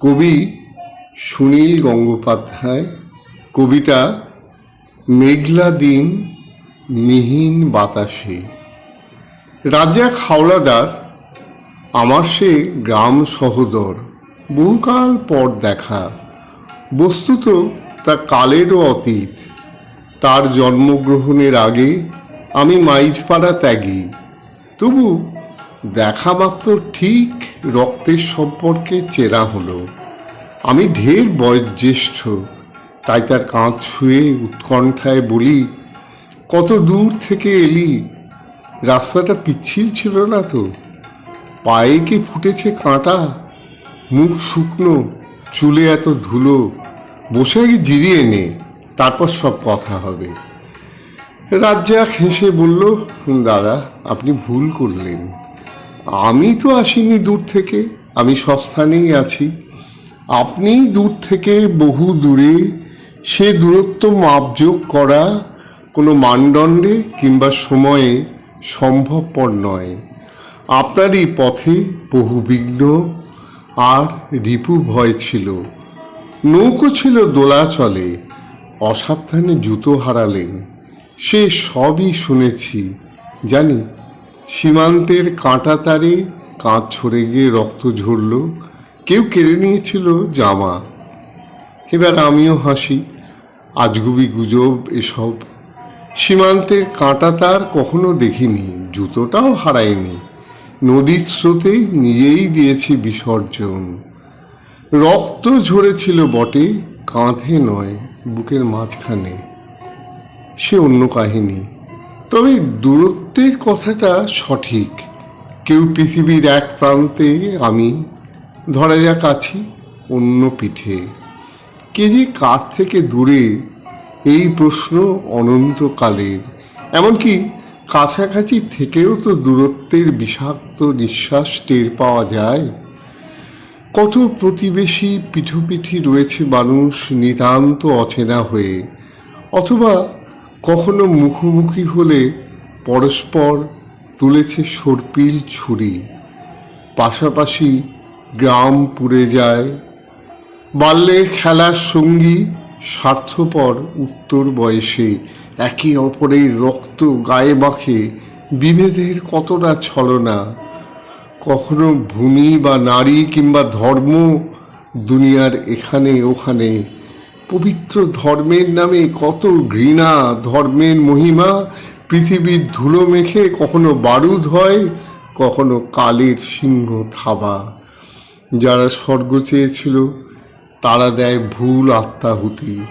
কবি সুনীল গঙ্গোপাধ্যায়, কবিতা মেঘলা দিন মিহিন বাতাসে। রাজ্জাক হাওলাদার, আমার সে গ্রাম সহোদর, বহুকাল পর দেখা। বস্তুত তা কালেরও অতীত। তার জন্মগ্রহণের আগে আমি মাইজপাড়া ত্যাগী। তবু দেখা মাত্র ঠিক রক্তের সম্পর্কে চেনা হলো। আমি ঢের বয়োজ্যেষ্ঠ, তাই তার কাঁধ ছুঁয়ে উৎকণ্ঠায় বলি, কত দূর থেকে এলি? রাস্তাটা পিচ্ছিল ছিল না তো? পায়ে কি ফুটেছে কাঁটা? মুখ শুকনো, চুলে এত ধুলো। বসে আগে জিরিয়ে নে, তারপর সব কথা হবে। রাজ্জাক হেসে বলল, দাদা, আপনি ভুল করলেন। আমি তো আসিনি দূর থেকে, আমি সস্থানেই আছি। আপনি দূর থেকে, বহু দূরে, সে দূরত্ব মাপযোগ করা কোনো মানদণ্ডে কিংবা সময়ে সম্ভবপর নয়। আপনারই পথে বহু বিঘ্ন, আর রিপু ভয় ছিল। নৌকো ছিল দোলা চলে অসাবধানে জুতো হারালেন। সে সবই শুনেছি, জানি সীমান্তের কাঁটা তারে কাঁচ ছড়ে গিয়ে রক্ত ঝরল। কেউ কেড়ে নিয়েছিল জামা। এবার আমিও হাসি। আজগুবি গুজব এসব। সীমান্তের কাঁটা তার কখনো দেখিনি। জুতোটাও হারায়নি। নদীর স্রোতে নিজেই দিয়েছি বিসর্জন। রক্ত ঝরেছিল বটে, কাঁধে নয়, বুকের মাঝখানে। সে অন্য কাহিনী। তবে দূরত্বের কথাটা সঠিক। কেউ পৃথিবীর এক প্রান্তে আমি, ধরা যাক আছি অন্য পিঠে। কে যে কার থেকে দূরে, এই প্রশ্ন অনন্তকালের। এমনকি কাছাকাছি থেকেও তো দূরত্বের বিষাক্ত নিঃশ্বাস টের পাওয়া যায়। কত প্রতিবেশী পিঠুপিঠি রয়েছে মানুষ নিতান্ত অচেনা হয়ে, অথবা কখনো মুখোমুখি হলে পরস্পর তুলেছে সর্পিল ছুরি। পাশাপাশি গ্রাম পুড়ে যায়। বাল্যের খেলার সঙ্গী স্বার্থপর উত্তর বয়সে একে অপরের রক্ত গায়ে মাখে বিভেদের কতটা ছলনা। কখনো ভূমি বা নারী কিংবা ধর্ম দুনিয়ার এখানে ওখানে পবিত্র ধর্মের নামে কত ঘৃণা, ধর্মের মহিমা, পৃথিবীর ধুলো মেখে কখনো বারুদ হয়, কখনো কালের সিংহ থাবা। যারা স্বর্গ চেয়েছিল, তারা দেয় ভুল আত্মাহুতি।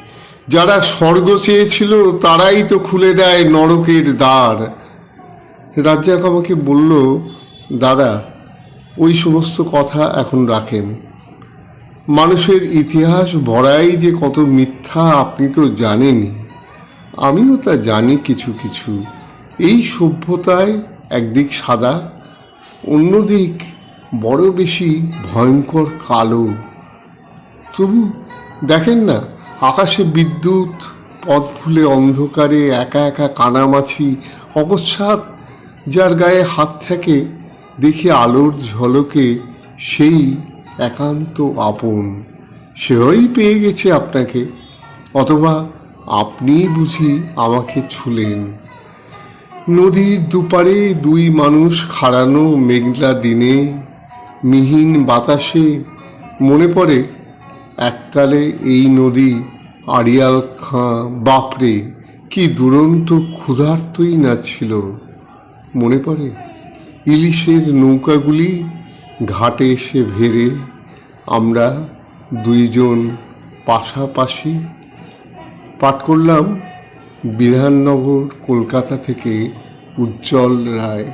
যারা স্বর্গ চেয়েছিল, তারাই তো খুলে দেয় নরকের দ্বার। রাজ্জাক আমাকে বলল, দাদা, ওই সমস্ত কথা এখন রাখেন। মানুষের ইতিহাস ভরাই যে কত মিথ্যা আপনি তো জানেনই আমিও তা জানি কিছু কিছু। এই সভ্যতায় একদিক সাদা, অন্যদিক বড় বেশি ভয়ঙ্কর কালো। তবু দেখেন না, আকাশে বিদ্যুৎ, পথ ফুলে অন্ধকারে একা একা কানামাছি, অকস্মাৎ যার গায়ে হাত থাকে দেখি আলোর ঝলকে সেই একান্ত আপন। সেই পেয়ে গেছে আপনাকে, অথবা আপনিই বুঝি আমাকে ছুলেন। নদীর দুপারে দুই মানুষ খাড়ানো মেঘলা দিনে, মিহিন বাতাসে মনে পড়ে, এককালে এই নদী আড়িয়াল খাঁ, বাপরে, কি দুরন্ত ক্ষুধার্তই না ছিল। মনে পড়ে, ইলিশের নৌকাগুলি ঘাটে এসে ভেড়ে আমরা দুইজন পাশাপাশি পাঠ করলাম বিধাননগর কলকাতা থেকে উজ্জ্বল রায়।